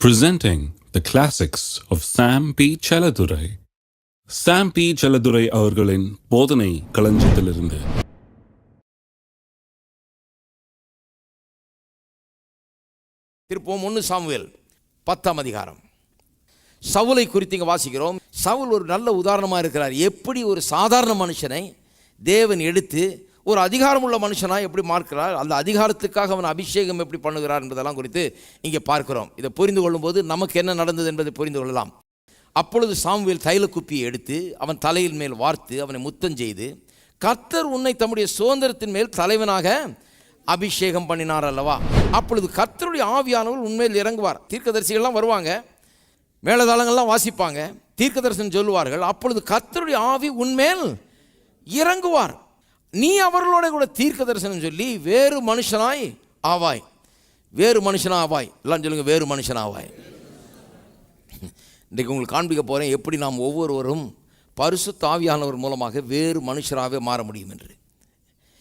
presenting the classics of Sam P. Chaladurai. Sam P. Chaladurai அவர்களின் போதனை களஞ்சியத்திலிருந்து திருப்போம் ஒன்று Samuel பத்தாம் அதிகாரம் சவுலை குறித்து இங்கே வாசிக்கிறோம் சவுல் ஒரு நல்ல உதாரணமாக இருக்கிறார் எப்படி ஒரு சாதாரண மனுஷனை தேவன் எடுத்து ஒரு அதிகாரமுள்ள மனுஷனாக எப்படி மார்க்கிறார்? அந்த அதிகாரத்துக்காக அவன் அபிஷேகம் எப்படி பண்ணுகிறார் என்பதெல்லாம் குறித்து இங்கே பார்க்கிறோம். இதை புரிந்து கொள்ளும்போது நமக்கு என்ன நடந்தது என்பதை புரிந்து கொள்ளலாம். அப்பொழுது சாமுவேல் தைல குப்பியை எடுத்து அவன் தலையின் மேல் வார்த்து அவனை முத்தம் செய்து கர்த்தர் உன்னை தம்முடைய சுதந்திரத்தின் மேல் தலைவனாக அபிஷேகம் பண்ணினார் அல்லவா? அப்பொழுது கர்த்தருடைய ஆவியானவர் உண்மையில் இறங்குவார். தீர்க்கதரிசிகள்லாம் வருவாங்க. மேலதாளங்கள்லாம் வாசிப்பாங்க. தீர்க்கதரிசனம் சொல்லுவார்கள். அப்பொழுது கர்த்தருடைய ஆவி உன்மேல் இறங்குவார். நீ அவர்களோட கூட தீர்க்க தரிசனம் சொல்லி வேறு மனுஷனாய் ஆவாய். வேறு மனுஷனா ஆவாய். எல்லாம் சொல்லுங்கள் வேறு மனுஷனா ஆவாய். இன்றைக்கு உங்களுக்கு காண்பிக்க போகிறேன் எப்படி நாம் ஒவ்வொருவரும் பரிசு தாவியானவர் மூலமாக வேறு மனுஷராகவே மாற முடியும் என்று.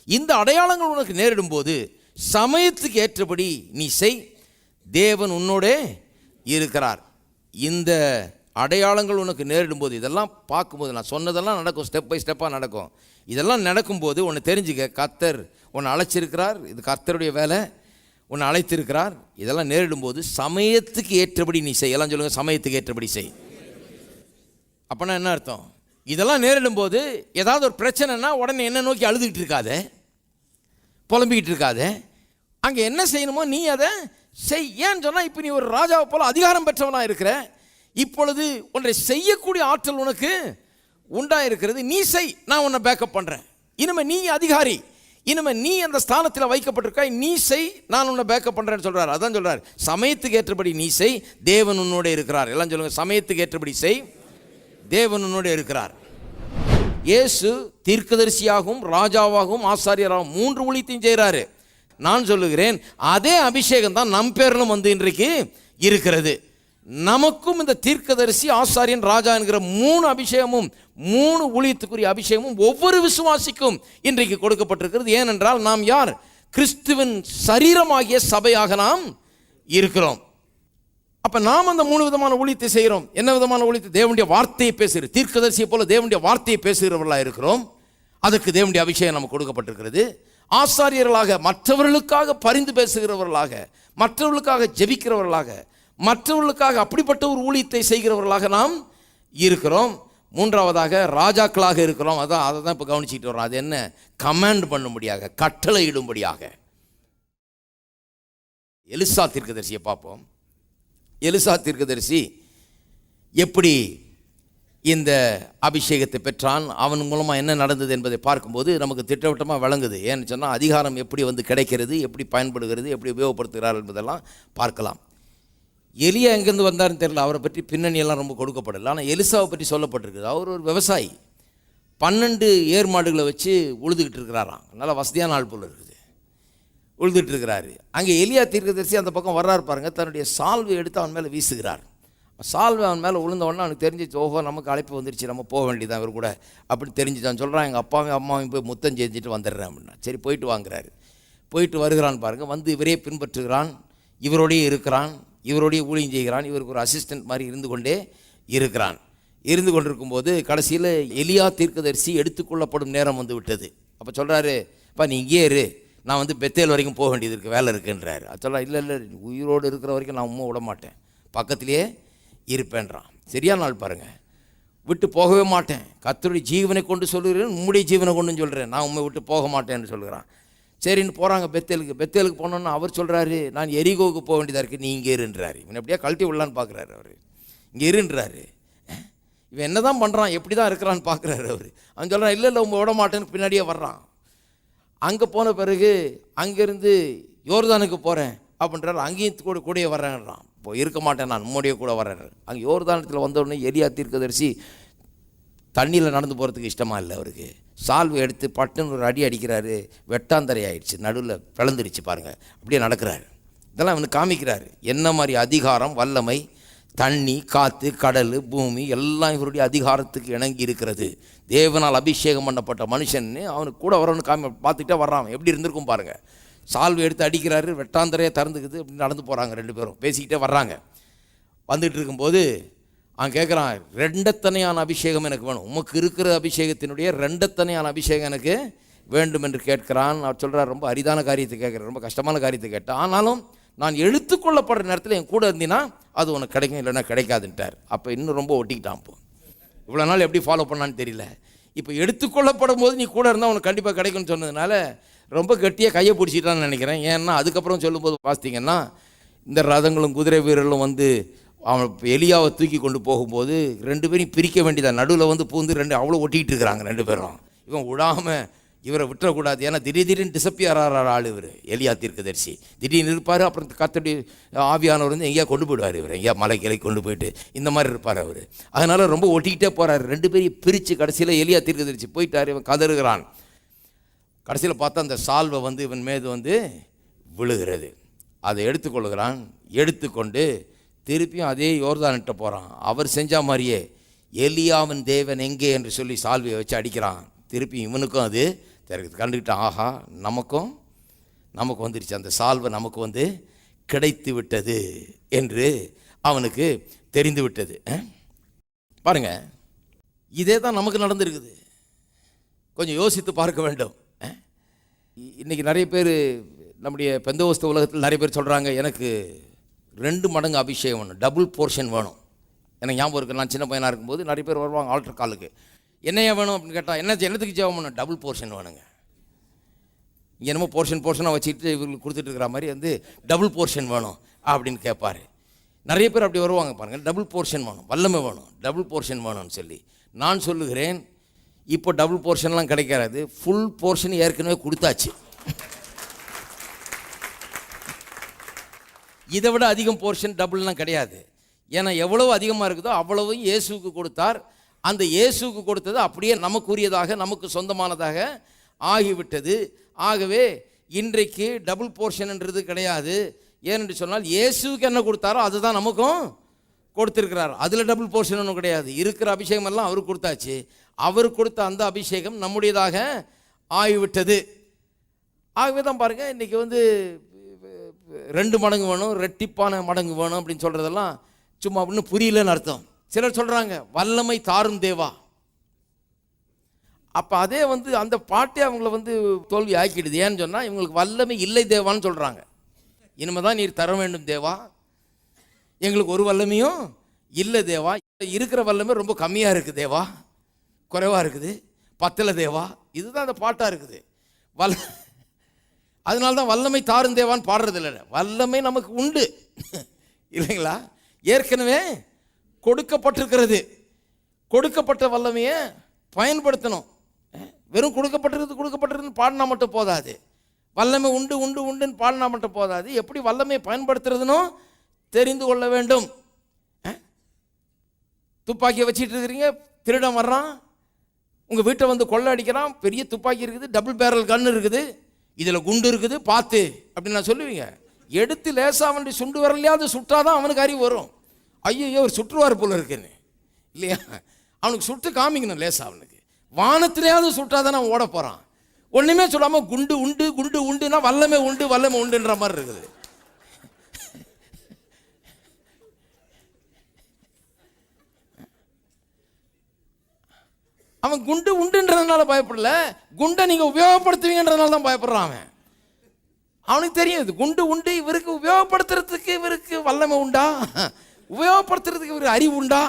இந்த அடையாளங்கள் உனக்கு நேரிடும் போது சமயத்துக்கு ஏற்றபடி நீ செய். தேவன் உன்னோடே இருக்கிறார். இந்த அடையாளங்கள் உனக்கு நேரிடும் போது இதெல்லாம் பார்க்கும்போது நான் சொன்னதெல்லாம் நடக்கும் ஸ்டெப் பை ஸ்டெப்பாக நடக்கும். இதெல்லாம் நடக்கும்போது உன்னை தெரிஞ்சுக்க கர்த்தர் உன்னை அழைச்சிருக்கிறார். இது கர்த்தருடைய வேலை. உன்னை அழைத்திருக்கிறார். இதெல்லாம் நேரிடும்போது சமயத்துக்கு ஏற்றபடி நீ செய். எல்லாம் சொல்லுங்கள் சமயத்துக்கு ஏற்றபடி செய். அப்போனா என்ன அர்த்தம்? இதெல்லாம் நேரிடும் போது ஏதாவது ஒரு பிரச்சனைனா உடனே என்ன நோக்கி அழுதுகிட்டு இருக்காத. புலம்பிக்கிட்டு இருக்காத. அங்கே என்ன செய்யணுமோ நீ அதை செய். ஏன்னு சொன்னால் இப்போ நீ ஒரு ராஜாவை போல் அதிகாரம் பெற்றவனாக இருக்கிற. இப்பொழுது ஒன்றை செய்யக்கூடிய ஆற்றல் உனக்கு உண்டாக இருக்கிறது நீ செய் நான் உன்னை பேக்கப் பண்ணுறேன் இனிமே நீ அதிகாரி. இனிமே நீ அந்த ஸ்தானத்தில் வைக்கப்பட்டிருக்காய். நீ செய் நான் உன்னை பேக்கப் பண்ணுறேன்னு சொல்கிறார் அதான் சொல்கிறார் சமயத்துக்கு ஏற்றபடி நீ செய் தேவன் உன்னோட இருக்கிறார். எல்லாம் சொல்லுங்கள் சமயத்துக்கு ஏற்றபடி செய் தேவன் உன்னோட இருக்கிறார். இயேசு தீர்க்கதரிசியாகவும் ராஜாவாகவும் ஆசாரியராகவும் மூன்று ஊழியத்தையும் செய்கிறாரு நான் சொல்லுகிறேன் அதே அபிஷேகம் தான் நம் பேரிலும் வந்து இன்றைக்கு இருக்கிறது. நமக்கும் இந்த தீர்க்கதரிசி ஆசாரியன் ராஜா என்கிற மூணு அபிஷேகமும் மூணு ஊழியத்துக்குரிய அபிஷேகமும் ஒவ்வொரு விசுவாசிக்கும் இன்றைக்கு கொடுக்கப்பட்டிருக்கிறது. ஏனென்றால் நாம் யார்? கிறிஸ்துவின் சரீரமாகிய சபையாக நாம் இருக்கிறோம். அப்போ நாம் அந்த மூணு விதமான ஊழியத்தை செய்கிறோம். என்ன விதமான ஊழியத்தை? தேவனுடைய வார்த்தையை பேசுகிற தீர்க்கதரிசியை போல தேவனுடைய வார்த்தையை பேசுகிறவர்களாக இருக்கிறோம். அதுக்கு தேவனுடைய அபிஷேகம் நமக்கு கொடுக்கப்பட்டிருக்கிறது. ஆசாரியர்களாக மற்றவர்களுக்காக பரிந்து பேசுகிறவர்களாக மற்றவர்களுக்காக ஜெபிக்கிறவர்களாக மற்றவர்களுக்காக அப்படிப்பட்ட ஒரு ஊழியத்தை செய்கிறவர்களாக நாம் இருக்கிறோம். மூன்றாவதாக ராஜாக்களாக இருக்கிறோம். அதான் அதை தான் இப்போ கவனிச்சிக்கிட்டு வரோம் அது என்ன? கமாண்ட் பண்ணும்படியாக கட்டளையிடும்படியாக எலிசா தீர்க்கதரிசியை பார்ப்போம். எலிசா தீர்க்கதரிசி எப்படி இந்த அபிஷேகத்தை பெற்றான்? அவன் மூலமாக என்ன நடந்தது என்பதை பார்க்கும்போது நமக்கு திட்டவட்டமாக விளங்குது. ஏன்னு சொன்னால் அதிகாரம் எப்படி வந்து கிடைக்கிறது எப்படி பயன்படுகிறது எப்படி உபயோகப்படுத்துகிறார் என்பதெல்லாம் பார்க்கலாம். எலியா எங்கேருந்து வந்தாருன்னு தெரியல அவரை பற்றி பின்னணியெல்லாம் ரொம்ப கொடுக்கப்படலை. ஆனால் எலிசாவை பற்றி சொல்லப்பட்டிருக்குது. அவர் ஒரு விவசாயி. பன்னெண்டு ஏர் மாடுகளை வச்சு உழுதுகிட்டு இருக்கிறாராம். நல்லா வசதியான ஆள் போல் இருக்குது. உழுதுட்டு இருக்கிறாரு. அங்கே எலியா தீர்க்கதரிசி அந்த பக்கம் வர்றாரு பாருங்கள் தன்னுடைய சால்வை எடுத்து அவன் மேலே வீசுகிறார். சால்வை அவன் மேலே விழுந்த உடனே அவனுக்கு தெரிஞ்சிச்சு ஓஹோ நமக்கு அழைப்பு வந்துருச்சு. நம்ம போக வேண்டியதான் இவர் கூட. அப்படி தெரிஞ்சுதான் சொல்கிறான் எங்கள் அப்பாவும் அம்மாவையும் போய் முத்தம் செஞ்சுட்டு வந்துடுறேன் அப்படின்னா. சரி போயிட்டு வாங்குறாரு. போயிட்டு வருகிறான் பாருங்கள் வந்து இவரே பின்பற்றுகிறான். இவரோடையே இருக்கிறான். இவருடைய ஊழியம் செய்கிறான். இவருக்கு ஒரு அசிஸ்டன்ட் மாதிரி இருந்து கொண்டே இருக்கிறான். இருந்து கொண்டிருக்கும்போது கடைசியில் எலியா தீர்க்கதரிசி எடுத்துக்கொள்ளப்படும் நேரம் வந்து விட்டது. அப்போ சொல்கிறாரு இப்போ நீ இங்கே இரு. நான் வந்து பெத்தேல் வரைக்கும் போக வேண்டியது இருக்குது வேலை இருக்குன்றாரு. அது சொல்ல இல்லை இல்லை உயிரோடு இருக்கிற வரைக்கும் நான் உண்மை விட மாட்டேன். பக்கத்திலேயே இருப்பேன்றான். சரியான நாள் பாருங்கள் விட்டு போகவே மாட்டேன். கத்தருடைய ஜீவனை கொண்டு சொல்லுகிறேன் உம்முடைய ஜீவனை கொண்டு சொல்கிறேன் நான் உண்மை விட்டு போக மாட்டேன்னு சொல்கிறான் சரின்னு போகிறாங்க பெத்தேலுக்கு. பெத்தேலுக்கு போனோன்னு அவர் சொல்கிறாரு நான் எரிகோவுக்கு போக வேண்டியதாக இருக்குது நீ இங்கே இருன்றாரு. இவன் எப்படியா கழட்டி விடலான்னு பார்க்குறாரு அவர். இங்கே இருன்றாரு. இவன் என்ன தான் பண்ணுறான் எப்படி தான் இருக்கிறான்னு பார்க்குறாரு அவர். அவன் சொல்கிறான் இல்லை இல்லை உங்கள் விட மாட்டேன்னு பின்னாடியே வர்றான். அங்கே போன பிறகு அங்கேருந்து யோர்தானுக்கு போகிறேன் அப்படின்றாரு. அங்கேயும் கூட கூடயே வர்றேன்றான். இப்போ இருக்க மாட்டேன் நான் உம்முடைய கூட வர்றேன். அங்கே யோர்தானத்தில் வந்த எரியா தீர்க்கதரிசி தண்ணியில் நடந்து போகிறதுக்கு இஷ்டமாக இல்லை அவருக்கு. சால்வு எடுத்து பட்டுன்னு ஒரு அடி அடிக்கிறாரு வெட்டாந்தரை ஆயிடுச்சு நடுவில் பிளந்துருச்சு பாருங்கள் அப்படியே நடக்கிறாரு. இதெல்லாம் அவனுக்கு காமிக்கிறாரு. என்ன மாதிரி அதிகாரம் வல்லமை தண்ணி காற்று கடல் பூமி எல்லாம் இவருடைய அதிகாரத்துக்கு இணங்கி இருக்கிறது. தேவனால் அபிஷேகம் பண்ணப்பட்ட மனுஷன்னு அவனுக்கு கூட வரவனு காமி பார்த்துக்கிட்டே வர்றான். எப்படி இருந்திருக்கும் பாருங்கள் சால்வு எடுத்து அடிக்கிறாரு வெட்டாந்தரையை திறந்துக்குது அப்படின்னு நடந்து போகிறாங்க ரெண்டு பேரும். பேசிக்கிட்டே வர்றாங்க. வந்துட்டு இருக்கும்போது அவன் கேட்குறான் ரெண்டத்தனையான அபிஷேகம் எனக்கு வேணும். உமக்கு இருக்கிற அபிஷேகத்தினுடைய ரெண்டத்தனையான அபிஷேகம் எனக்கு வேண்டும் என்று கேட்கிறான். அவர் சொல்கிறார் ரொம்ப அரிதான காரியத்தை கேட்குறேன் ரொம்ப கஷ்டமான காரியத்தை கேட்டேன் ஆனாலும் நான் எடுத்துக்கொள்ளப்படுற நேரத்தில் என் கூட இருந்தீன்னா அது உனக்கு கிடைக்கும் இல்லைன்னா கிடைக்காதுன்ட்டார். அப்போ இன்னும் ரொம்ப ஒட்டிக்கிட்டான் இப்போ இவ்வளோ நாள் எப்படி ஃபாலோ பண்ணான்னு தெரியல. இப்போ எடுத்துக்கொள்ளப்படும் போது நீ கூட இருந்தால் உனக்கு கண்டிப்பாக கிடைக்கும்னு சொன்னதுனால ரொம்ப கெட்டியாக கையை பிடிச்சிட்டான்னு நினைக்கிறேன். ஏன்னா அதுக்கப்புறம் சொல்லும்போது பார்த்தீங்கன்னா இந்த ரதங்களும் குதிரை வீரர்களும் வந்து அவன் எலியாவை தூக்கி கொண்டு போகும்போது ரெண்டு பேரையும் பிரிக்க வேண்டியதா? நடுவில் வந்து பூந்து ரெண்டு அவ்வளோ ஒட்டிக்கிட்டு இருக்கிறாங்க ரெண்டு பேரும். இவன் விடாமல் இவரை விட்டுறக்கூடாது. ஏன்னா திடீர் திடீர்னு டிசப்பியர் ஆள் இவர். எலியா தீர்க்கதரிசி. திடீர்னு இருப்பார் அப்புறம் கத்தடி ஆவியானவர் வந்து எங்கேயா கொண்டு போயிடுவார் இவர். எங்கேயா மலை கிளை கொண்டு போயிட்டு இந்த மாதிரி இருப்பார் அவர். அதனால் ரொம்ப ஒட்டிக்கிட்டே போகிறார் ரெண்டு பேரையும் பிரித்து கடைசியில் எலியா தீர்க்கதரிசி போயிட்டார். இவன் கதறுகிறான். கடைசியில் பார்த்தா அந்த சால்வை வந்து இவன் மீது வந்து விழுகிறது. அதை எடுத்துக்கொள்கிறான். எடுத்துக்கொண்டு திருப்பியும் அதே யோர்தான்கிட்ட போகிறான் அவர் செஞ்ச மாதிரியே எலியாவின் தேவன் எங்கே என்று சொல்லி சால்வையை வச்சு அடிக்கிறான். திருப்பி இவனுக்கும் அது திறக்குது கண்டுக்கிட்டான் ஆஹா நமக்கும் நமக்கு வந்துருச்சு. அந்த சால்வை நமக்கு வந்து கிடைத்து விட்டது என்று அவனுக்கு தெரிந்து விட்டது. பாருங்க இதே தான் நமக்கு நடந்திருக்குது. கொஞ்சம் யோசித்து பார்க்க வேண்டும். இன்றைக்கி இ- நிறைய பேர் நம்முடைய பெந்தோஸ்த உலகத்தில் நிறைய பேர் சொல்கிறாங்க எனக்கு ரெண்டு மடங்கு அபிஷேகம் வேணும். டபுள் போர்ஷன் வேணும். எனக்கு ஞாபகம் இருக்கு நான் சின்ன பையனாக இருக்கும்போது நிறைய பேர் வருவாங்க ஆல்டர் காலுக்கு என்னையா வேணும் அப்படின்னு கேட்டால் என்ன என்னத்துக்கு ஜெபம் பண்ணணும் டபுள் போர்ஷன் வேணுங்க. இங்கே என்னமோ போர்ஷன் போர்ஷனாக வச்சுட்டு இவங்களுக்கு கொடுத்துட்டு இருக்கிற மாதிரி வந்து டபுள் போர்ஷன் வேணும் அப்படின்னு கேட்பார். நிறைய பேர் அப்படி வருவாங்க பாருங்கள் டபுள் போர்ஷன் வேணும் வல்லமை வேணும் டபுள் போர்ஷன் வேணும்னு சொல்லி. நான் சொல்லுகிறேன் இப்போ டபுள் போர்ஷன்லாம் கிடைக்காது ஃபுல் போர்ஷன் ஏற்கனவே கொடுத்தாச்சு. இதை விட அதிகம் போர்ஷன் டபுள்லாம் கிடையாது. ஏன்னா எவ்வளவு அதிகமாக இருக்குதோ அவ்வளவும் இயேசுவுக்கு கொடுத்தார். அந்த இயேசுவுக்கு கொடுத்தது அப்படியே நமக்குரியதாக நமக்கு சொந்தமானதாக ஆகிவிட்டது. ஆகவே இன்றைக்கு டபுள் போர்ஷன்ன்றது கிடையாது. ஏனென்று சொன்னால் இயேசுவுக்கு என்ன கொடுத்தாரோ அதுதான் நமக்கும் கொடுத்துருக்கிறார். அதில் டபுள் போர்ஷன் ஒன்றும் கிடையாது. இருக்கிற அபிஷேகம் எல்லாம் அவருக்கு கொடுத்தாச்சு. அவர் கொடுத்த அந்த அபிஷேகம் நம்முடையதாக ஆகிவிட்டது. ஆகவே தான் பாருங்கள் இன்றைக்கி வந்து ரெண்டு மடங்கு வேணும் ரெட்டிப்பான மடங்கு வேணும் அப்படின்னு சொல்கிறதெல்லாம் சும்மா இன்னும் புரியலன்னு அர்த்தம். சிலர் சொல்கிறாங்க வல்லமை தாரும் தேவா. அப்போ அதே வந்து அந்த பாட்டே அவங்கள வந்து தோல்வி ஆக்கிடுது. ஏன்னு சொன்னால் இவங்களுக்கு வல்லமை இல்லை தேவான்னு சொல்கிறாங்க இனிமே தான் நீர் தர வேண்டும் தேவா. எங்களுக்கு ஒரு வல்லமையும் இல்லை தேவா. இருக்கிற வல்லமை ரொம்ப கம்மியாக இருக்குது தேவா. குறைவாக இருக்குது. பத்தில் தேவா. இதுதான் அந்த பாட்டாக இருக்குது. வல்ல அதனால தான் வல்லமை தாரும் தேவான்னு பாடுறது இல்லை வல்லமை நமக்கு உண்டு. இல்லைங்களா? ஏற்கனவே கொடுக்கப்பட்டிருக்கிறது. கொடுக்கப்பட்ட வல்லமையை பயன்படுத்தணும். வெறும் கொடுக்கப்பட்டிருக்கிறது கொடுக்கப்பட்டிருக்குன்னு பாடினா மட்டும் போதாது. வல்லமை உண்டு உண்டு உண்டுன்னு பாடினா மட்டும் போதாது. எப்படி வல்லமையை பயன்படுத்துறதுனும் தெரிந்து கொள்ள வேண்டும். துப்பாக்கியை வச்சுட்டு இருக்கிறீங்க திருடம் வர்றான். உங்கள் வீட்டை வந்து கொள்ளை அடிக்கிறான் பெரிய துப்பாக்கி இருக்குது டபுள் பேரல் கன் இருக்குது. இதில் குண்டு இருக்குது பார்த்து அப்படின்னு நான் சொல்லுவீங்க. எடுத்து லேசாக வண்டி சுண்டு வரலையாவது சுட்டாதான் அவனுக்கு அறிவு வரும். ஐயோ ஒரு சுற்றுவார் போல இருக்குன்னு. இல்லையா? அவனுக்கு சுட்டு காமிக்கணும் லேசா அவனுக்கு. வானத்திலேயாவது சுட்டாதான் அவன் ஓட போகிறான் ஒன்றுமே சொல்லாமல் குண்டு உண்டு குண்டு உண்டுனா வல்லமே உண்டு வல்லமை உண்டுன்ற மாதிரி இருக்குது. அவன் குண்டு உண்டுன்றதுனால பயப்படல. குண்டை நீங்கள் உபயோகப்படுத்துவீங்கன்றதுனால தான் பயப்படுறான் அவன். அவனுக்கு தெரியும் இது குண்டு உண்டு இவருக்கு உபயோகப்படுத்துறதுக்கு இவருக்கு வல்லமை உண்டா? உபயோகப்படுத்துறதுக்கு இவருக்கு அறிவு உண்டா?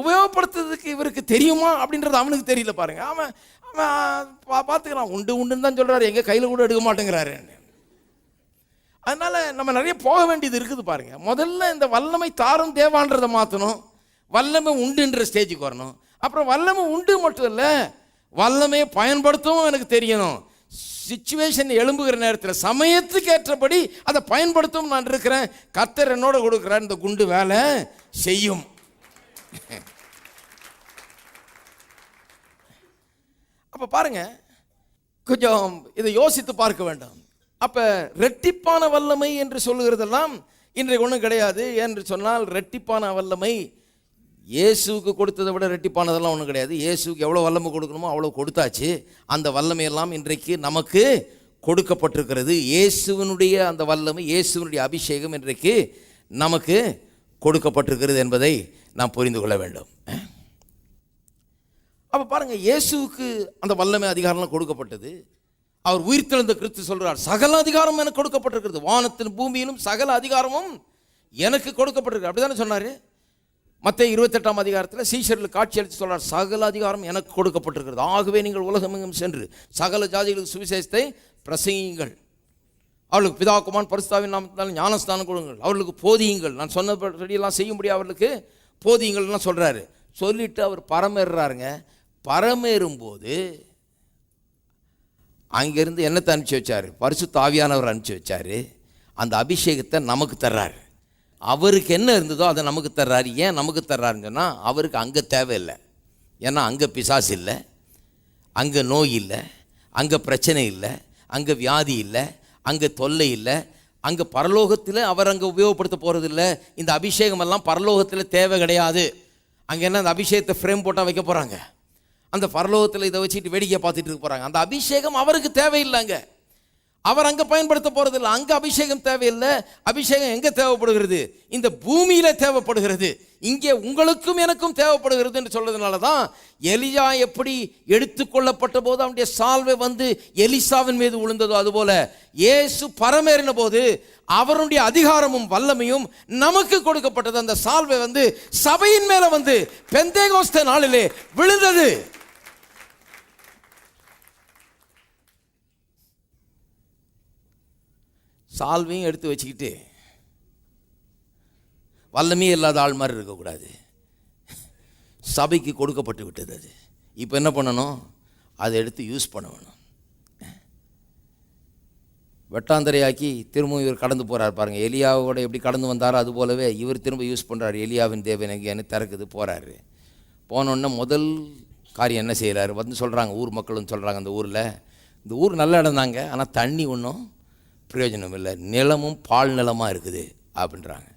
உபயோகப்படுத்துறதுக்கு இவருக்கு தெரியுமா? அப்படின்றது அவனுக்கு தெரியல பாருங்க. அவன் அவன் பா பார்த்துக்கிறான் உண்டு உண்டுன்னு தான் சொல்கிறாரு எங்கள் கையில் கூட எடுக்க மாட்டேங்கிறாரு. அதனால் நம்ம நிறைய போக வேண்டியது இருக்குது பாருங்கள் முதல்ல இந்த வல்லமை தாரும் தேவான்றதை மாற்றணும் வல்லமை உண்டுன்ற ஸ்டேஜுக்கு வரணும். அப்புறம் வல்லமை உண்டு மட்டும் இல்லை வல்லமையை பயன்படுத்தவும் எனக்கு தெரியணும். சுச்சுவேஷன் எழும்புகிற நேரத்தில் சமயத்துக்கு ஏற்றபடி அதை பயன்படுத்தவும் நான் இருக்கிறேன். கத்தர் என்னோட கொடுக்குற இந்த குண்டு வேலை செய்யும். அப்போ பாருங்க கொஞ்சம் இதை யோசித்து பார்க்க வேண்டும். அப்போ ரெட்டிப்பான வல்லமை என்று சொல்லுகிறதெல்லாம் இன்றைக்கு ஒன்றும் கிடையாது என்று சொன்னால் ரெட்டிப்பான வல்லமை இயேசுவுக்கு கொடுத்ததை விட ரெட்டிப்பானதெல்லாம் ஒன்றும் கிடையாது. இயேசுக்கு எவ்வளோ வல்லமை கொடுக்கணுமோ அவ்வளோ கொடுத்தாச்சு. அந்த வல்லமையெல்லாம் இன்றைக்கு நமக்கு கொடுக்கப்பட்டிருக்கிறது. இயேசுவனுடைய அந்த வல்லமை இயேசுவனுடைய அபிஷேகம் இன்றைக்கு நமக்கு கொடுக்கப்பட்டிருக்கிறது என்பதை நாம் புரிந்து கொள்ள வேண்டும். அப்போ பாருங்கள் இயேசுவுக்கு அந்த வல்லமை அதிகாரம்லாம் கொடுக்கப்பட்டது. அவர் உயிர்த்தெழுந்த கிறிஸ்து சொல்கிறார் சகல அதிகாரம் எனக்கு கொடுக்கப்பட்டிருக்கிறது. வானத்தின் பூமியிலும் சகல அதிகாரமும் எனக்கு கொடுக்கப்பட்டிருக்கு அப்படி தானே சொன்னார்? மற்ற இருபத்தெட்டாம் அதிகாரத்தில் சீஷர்களுக்கு காட்சி அளித்து சொல்கிறார் சகல அதிகாரம் எனக்கு கொடுக்கப்பட்டிருக்கிறது. ஆகவே நீங்கள் உலகமெங்கும் சென்று சகல ஜாதிகளுக்கு சுவிசேஷத்தை பிரசங்கியுங்கள். அவர்களுக்கு பிதாக்குமான் பரிசுத்தாவின் நாமத்தினால் ஞானஸ்தானம் கொடுங்கள். அவர்களுக்கு போதியுங்கள். நான் சொன்னபடியெல்லாம் செய்யும்படி அவர்களுக்கு. போதியுங்கள்லாம் சொல்கிறாரு சொல்லிட்டு அவர் பரமேறுறாருங்க. பரமேறும்போது அங்கேருந்து என்னத்தை அனுப்பிச்சி வச்சார்? பரிசு தாவியானவர் அனுப்பிச்சி வச்சார். அந்த அபிஷேகத்தை நமக்கு தர்றாரு. அவருக்கு என்ன இருந்ததோ அதை நமக்கு தர்றாரு. ஏன் நமக்கு தர்றாருன்னு சொன்னால் அவருக்கு அங்கே தேவையில்லை. ஏன்னா அங்கே பிசாசு இல்லை. அங்கே நோய் இல்லை. அங்கே பிரச்சனை இல்லை. அங்கே வியாதி இல்லை. அங்கே தொல்லை இல்லை. அங்கே பரலோகத்தில் அவர் அங்கே உபயோகப்படுத்த போகிறதில்ல இந்த அபிஷேகம் எல்லாம் பரலோகத்தில் தேவை கிடையாது. அங்கே என்ன அந்த அபிஷேகத்தை ஃப்ரேம் போட்டால் வைக்க போகிறாங்க அந்த பரலோகத்தில் இதை வச்சுட்டு வேடிக்கை பார்த்துட்டு இருக்க போகிறாங்க அந்த அபிஷேகம் அவருக்கு தேவையில்லைங்க அவர் அங்கே பயன்படுத்த போகிறதில்ல அங்கே அபிஷேகம் தேவையில்லை. அபிஷேகம் எங்கே தேவைப்படுகிறது? இந்த பூமியில் தேவைப்படுகிறது. இங்கே உங்களுக்கும் எனக்கும் தேவைப்படுகிறது என்று சொல்றதுனால தான் எலியா எப்படி எடுத்துக்கொள்ளப்பட்ட போது அவனுடைய சால்வை வந்து எலிசாவின் மீது விழுந்ததோ அதுபோல இயேசு பரமேறின போது அவருடைய அதிகாரமும் வல்லமையும் நமக்கு கொடுக்கப்பட்டது. அந்த சால்வை வந்து சபையின் மேலே வந்து பெந்தேகோஸ்த நாளிலே விழுந்தது. சால்வையும் எடுத்து வச்சுக்கிட்டு வல்லமே இல்லாத ஆள் மாதிரி இருக்கக்கூடாது. சபைக்கு கொடுக்கப்பட்டு விட்டது அது. இப்போ என்ன பண்ணணும்? அதை எடுத்து யூஸ் பண்ண வேணும் வெட்டாந்தரையாக்கி திரும்ப இவர் கடந்து போகிறார் பாருங்கள் எலியாவோட எப்படி கடந்து வந்தாரோ அது போலவே இவர் திரும்ப யூஸ் பண்ணுறாரு எலியாவின் தேவன் எங்கேன்னு திறக்குது போகிறாரு போனோடனே முதல் காரியம் என்ன செய்கிறாரு வந்து சொல்கிறாங்க ஊர் மக்களும் சொல்கிறாங்க அந்த ஊரில். இந்த ஊர் நல்ல இடம் தாங்க ஆனால் தண்ணி ஒன்றும் பிரயோஜனம் இல்லை. நிலமும் பால் நிலமாக இருக்குது அப்படின்றாங்க.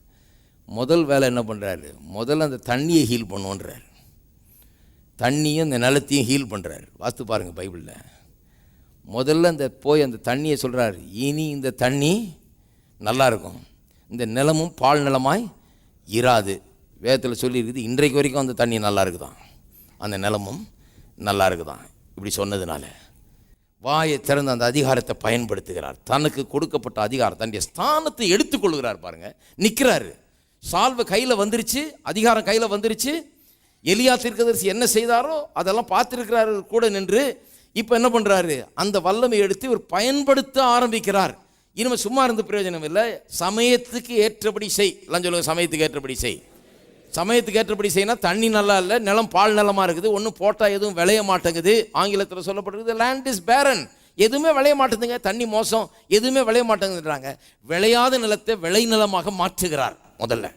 முதல் வேலை என்ன பண்ணுறாரு முதல்ல அந்த தண்ணியை ஹீல் பண்ணுன்றார். தண்ணியும் இந்த நிலத்தையும் ஹீல் பண்ணுறாரு வாஸ்து பாருங்கள் பைபிளில். முதல்ல அந்த போய் அந்த தண்ணியை சொல்கிறார் இனி இந்த தண்ணி நல்லா இருக்கும். இந்த நிலமும் பால் நிலமாய் இராது. வேதத்தில் சொல்லியிருக்குது இன்றைக்கு வரைக்கும் அந்த தண்ணி நல்லா இருக்குதான். அந்த நிலமும் நல்லா இருக்குதான். இப்படி சொன்னதுனால. வாயை திறந்து அந்த அதிகாரத்தை பயன்படுத்துகிறார். தனக்கு கொடுக்கப்பட்ட அதிகாரம் தன்னுடைய ஸ்தானத்தை எடுத்துக்கொள்கிறார் பாருங்க. நிற்கிறாரு சால்வை கையில் வந்துருச்சு அதிகாரம் கையில் வந்துருச்சு. எலியா தீர்க்கதரிசி என்ன செய்தாரோ அதெல்லாம் பார்த்துருக்கிறாரு கூட நின்று. இப்போ என்ன பண்ணுறாரு அந்த வல்லமை எடுத்து இவர் பயன்படுத்த ஆரம்பிக்கிறார். இனிமேல் சும்மா இருந்து பிரயோஜனம் இல்லை. சமயத்துக்கு ஏற்றபடி செய். எல்லாம் சொல்லுங்கள் சமயத்துக்கு ஏற்றபடி செய். சமயத்துக்கு ஏற்றபடி செய்யணும் தண்ணி நல்லா இல்லை நிலம் பால் நிலமாக இருக்குது ஒன்றும் போட்டால் எதுவும் விளைய மாட்டேங்குது. ஆங்கிலத்தில் சொல்லப்பட்டிருக்குது லேண்ட் இஸ் பேரன் எதுவுமே விளைய மாட்டேங்குதுங்க தண்ணி மோசம். எதுவுமே விளைய மாட்டேங்குதுன்றாங்க. விளையாத நிலத்தை விளை நிலமாக மாற்றுகிறார் முதல்ல.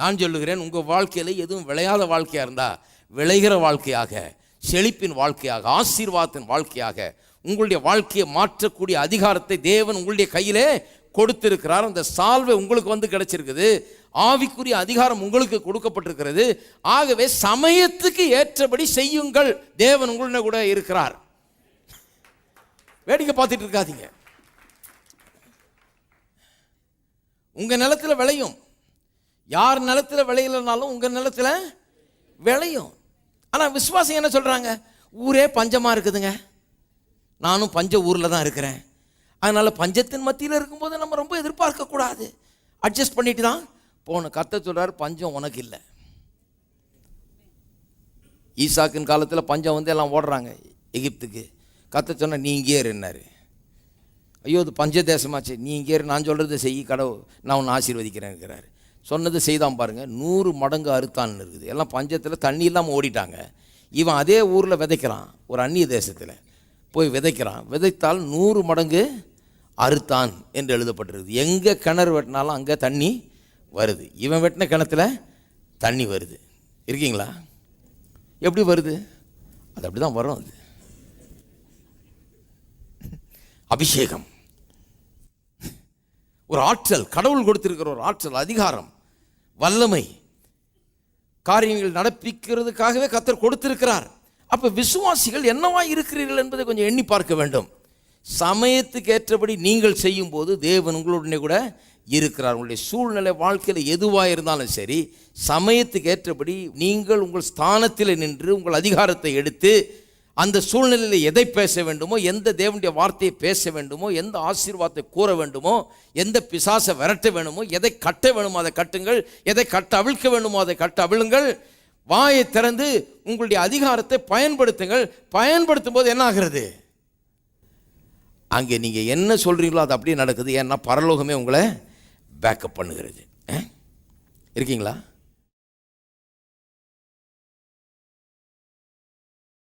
நான் சொல்லுகிறேன் உங்கள் வாழ்க்கையில் எதுவும் விளையாத வாழ்க்கையாக இருந்தால் விளைகிற வாழ்க்கையாக செழிப்பின் வாழ்க்கையாக ஆசீர்வாதத்தின் வாழ்க்கையாக உங்களுடைய வாழ்க்கையை மாற்றக்கூடிய அதிகாரத்தை தேவன் உங்களுடைய கையிலே கொடுத்திருக்கிறார். அந்த சால்வை உங்களுக்கு வந்து கிடைச்சிருக்குது. ஆவிக்குரிய அதிகாரம் உங்களுக்கு கொடுக்கப்பட்டிருக்கிறது. ஆகவே சமயத்துக்கு ஏற்றபடி செய்யுங்கள். தேவன் உங்களுடைய கூட இருக்கிறார். வேடிக்கை பார்த்துட்டு இருக்காதீங்க. உங்கள் நிலத்துல விளையும். யார் நிலத்தில் விளையலனாலும் உங்கள் நிலத்துல விளையும். ஆனால் விசுவாசம் என்ன சொல்கிறாங்க ஊரே பஞ்சமாக இருக்குதுங்க. நானும் பஞ்ச ஊரில் தான் இருக்கிறேன். அதனால் பஞ்சத்தின் மத்தியில் இருக்கும்போது நம்ம ரொம்ப எதிர்பார்க்கக்கூடாது. அட்ஜஸ்ட் பண்ணிட்டு தான் போன கத்த சொல்கிறார் பஞ்சம் உனக்கு இல்லை. ஈசாக்கின் காலத்தில் பஞ்சம் வந்து எல்லாம் ஓடுறாங்க எகிப்துக்கு. கத்த சொன்னால் நீ இங்கே இருந்தார் ஐயோ இது பஞ்ச தேசமாச்சு நீ இங்கே நான் சொல்கிறது செய் கடவுள் நான் உன்னை ஆசீர்வதிக்கிறேன் இருக்கிறார் சொன்னது செய்தான் பாருங்கள் நூறு மடங்கு அறுத்தான்னு இருக்குது. எல்லாம் பஞ்சத்தில் தண்ணி இல்லாமல் ஓடிட்டாங்க. இவன் அதே ஊரில் விதைக்கிறான் ஒரு அந்நிய தேசத்தில். போய் விதைக்கிறான். விதைத்தால் நூறு மடங்கு அறுத்தான் என்று எழுதப்பட்டிருக்குது. எங்கே கிணறு வெட்டினாலும் அங்கே தண்ணி வருது. இவன் வெட்டின கிணத்துல தண்ணி வருது. இருக்கீங்களா? எப்படி வருது? அது அப்படி தான் வரும் அது. அபிஷேகம். ஒரு ஆற்றல் கடவுள் கொடுத்திருக்கிற ஒரு ஆற்றல் அதிகாரம் வல்லமை காரியங்கள் நடப்பிக்கிறதுக்காகவே கத்தர் கொடுத்திருக்கிறார். அப்போ விசுவாசிகள் என்னவா இருக்கிறீர்கள் என்பதை கொஞ்சம் எண்ணி பார்க்க வேண்டும். சமயத்துக்கு ஏற்றபடி நீங்கள் செய்யும் போது தேவன் உங்களுடனே கூட இருக்கிறார். உங்களுடைய சூழ்நிலை வாழ்க்கையில் எதுவாக இருந்தாலும் சரி சமயத்துக்கு ஏற்றபடி நீங்கள் உங்கள் ஸ்தானத்தில் நின்று உங்கள் அதிகாரத்தை எடுத்து அந்த சூழ்நிலையில் எதை பேச வேண்டுமோ எந்த தேவனுடைய வார்த்தையை பேச வேண்டுமோ எந்த ஆசீர்வாதத்தை கூற வேண்டுமோ எந்த பிசாசை விரட்ட வேணுமோ எதை கட்ட வேணுமோ அதை கட்டுங்கள் எதை கட்ட அவிழ்க்க வேண்டுமோ அதை கட்ட அவிழுங்கள். வாயை திறந்து உங்களுடைய அதிகாரத்தை பயன்படுத்துங்கள். பயன்படுத்தும் போது என்ன ஆகிறது? அங்கே நீங்கள் என்ன சொல்கிறீங்களோ அது அப்படியே நடக்குது. ஏன்னா பரலோகமே உங்களை பேக்கப் பண்ணுகிறது. இருக்கீங்களா?